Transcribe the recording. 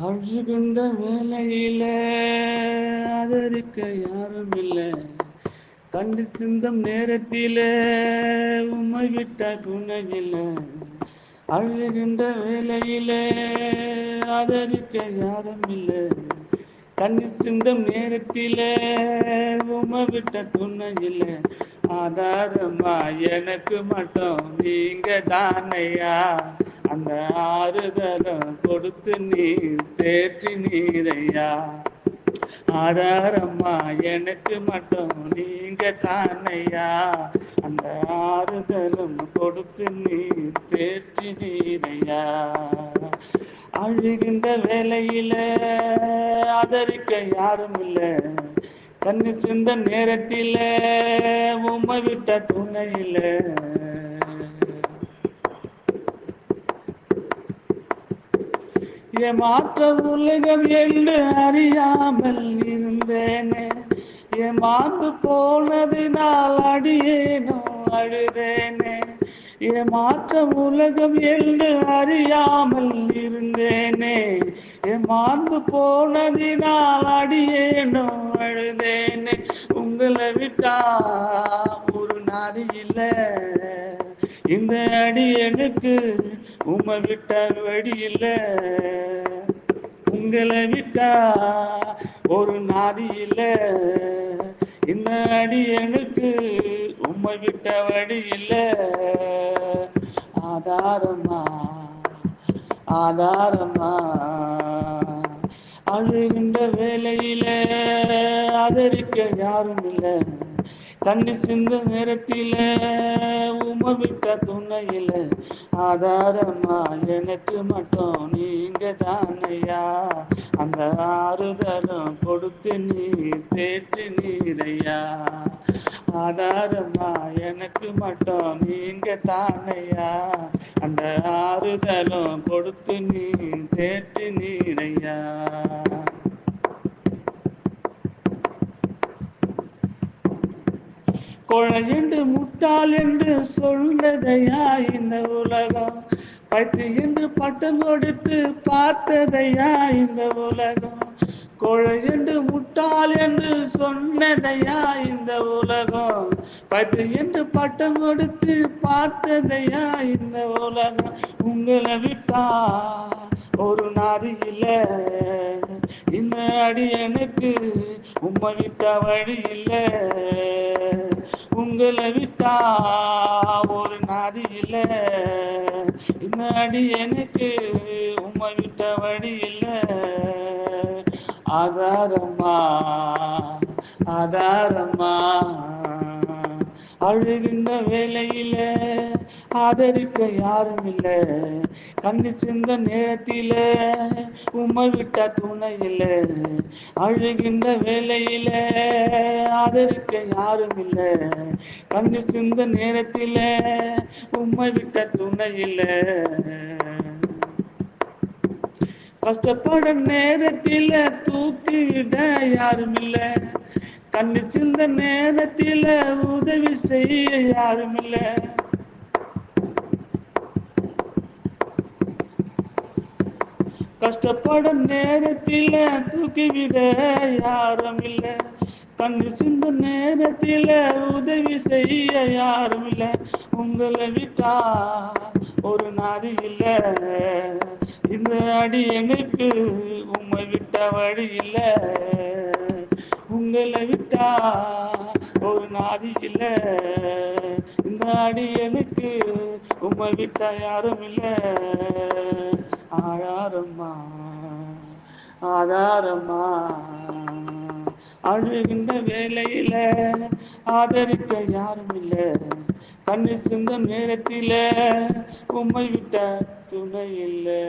அழுகின்ற வேலையில ஆதரிக்க யாரும் இல்லை கண்டு சிந்தம் நேரத்தில உம்மை விட்ட துணையில அழுகின்ற வேலையில ஆதரிக்க யாரும் இல்லை கண்ணி சிந்தம் நேரத்தில உம்மை விட்ட துணையில ஆதாரமா எனக்கு மட்டும் நீங்க தானையா? அந்த ஆறுதலும் கொடுத்து நீர் தேற்றி நீரையா? ஆதாரம்மா எனக்கு மட்டும் நீங்க தானையா? அந்த ஆறுதலும் கொடுத்து நீர் தேற்றி நீரையா? அழுகின்ற வேலையில ஆதரிக்க யாரும் இல்லை கண்ணு சிந்த நேரத்தில உம்மை விட்ட துணையில ஏமாற்ற உலகம் என்று அறியாமல் இருந்தேனே. ஏமாந்து போனதினால் அடியேனோ அழுதேனே. ஏமாற்ற உலகம் என்று அறியாமல் இருந்தேனே. ஏமாந்து போனதினால் அடியேனோ அழுதேனே. உங்களை விட்டா ஒரு நாடு இல்லை. இந்த அடி எனக்கு உமை விட்ட வழி இல்லை. உங்களை விட்டா ஒரு நாதி இல்லை. இந்த அடி எனக்கு உம்மை விட்ட வழி இல்லை. ஆதாரமா ஆதாரமா அழுகின்ற வேலையில ஆதரிக்க யாரும் இல்லை. கண்ணி சிந்த நேரத்தில உம விட்ட துணையில ஆதாரமா எனக்கு மட்டும் நீங்க தானையா? அந்த ஆறுதலும் கொடுத்து நீ தேற்றி நீரையா? ஆதாரமா எனக்கு மட்டும் நீங்க தானையா? அந்த ஆறுதலும் கொடுத்து நீ தேற்றி நீரையா? கொழை என்று முட்டாள் என்று சொன்னதையா இந்த உலகம். பத்து என்று பட்டம் கொடுத்து பார்த்ததையா இந்த உலகம். கொழை என்று முட்டாள் என்று சொன்னதையா இந்த உலகம். பத்து என்று பட்டம் கொடுத்து பார்த்ததையா இந்த உலகம். உங்களை விட்டா ஒரு நாதி இல்லை. இந்த அடி எனக்கு உம்மை விட்ட வழி இல்லை. உங்களை விட்டா ஒரு நாதி இல்லை. இந்த அடி எனக்கு உமை விட்ட வழி இல்லை. ஆதாரமா ஆதாரமா அழுகின்ற வேலையில ஆதரிக்க யாரும் இல்லை கண்ணி சிந்த நேரத்தில உம்மை விட்ட துணை இல்லை அழுகின்ற வேலையில ஆதரிக்க யாரும் இல்லை கண்ணி சிந்த நேரத்தில உம்மை விட்ட துணை இல்லை கஷ்டப்படும் நேரத்தில தூக்கிட யாரும் இல்லை கண்ணு சிந்த நேரத்தில உதவி செய்ய யாரும் இல்ல. கஷ்டப்படும் நேரத்தில தூக்கிவிட யாரும் இல்ல. கண்ணு சிந்த நேரத்தில உதவி செய்ய யாரும் இல்ல. உங்களை விட்டா ஒரு நாதி இல்ல. இந்த அடி எனக்கு உம்மை விட்ட வழி இல்லை. உங்களை விட்டா ஒரு நாதி இல்ல. இந்த அடி எனக்கு உம்மை விட்டா யாரும் இல்ல. ஆழாரம்மா ஆதாரம்மா. அழுகின்ற வேலையில ஆதரிக்க யாரும் இல்ல. கண்ணு சிந்த நேரத்தில உம்மை விட்ட துணை இல்லை.